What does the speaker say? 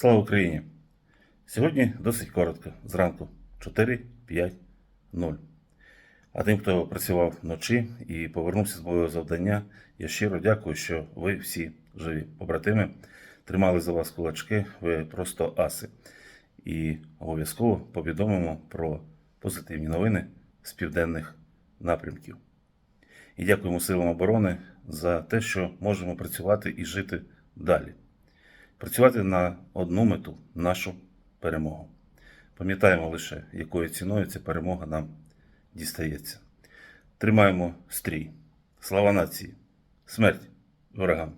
Слава Україні! Сьогодні досить коротко, зранку 4-5-0. А тим, хто працював вночі і повернувся з бойового завдання, я щиро дякую, що ви всі живі. Побратими тримали за вас кулачки, ви просто аси. І обов'язково повідомимо про позитивні новини з південних напрямків. І дякуємо силам оборони за те, що можемо працювати і жити далі. Працювати на одну мету нашу перемогу. Пам'ятаємо лише, якою ціною ця перемога нам дістається. Тримаємо стрій. Слава нації! Смерть ворогам!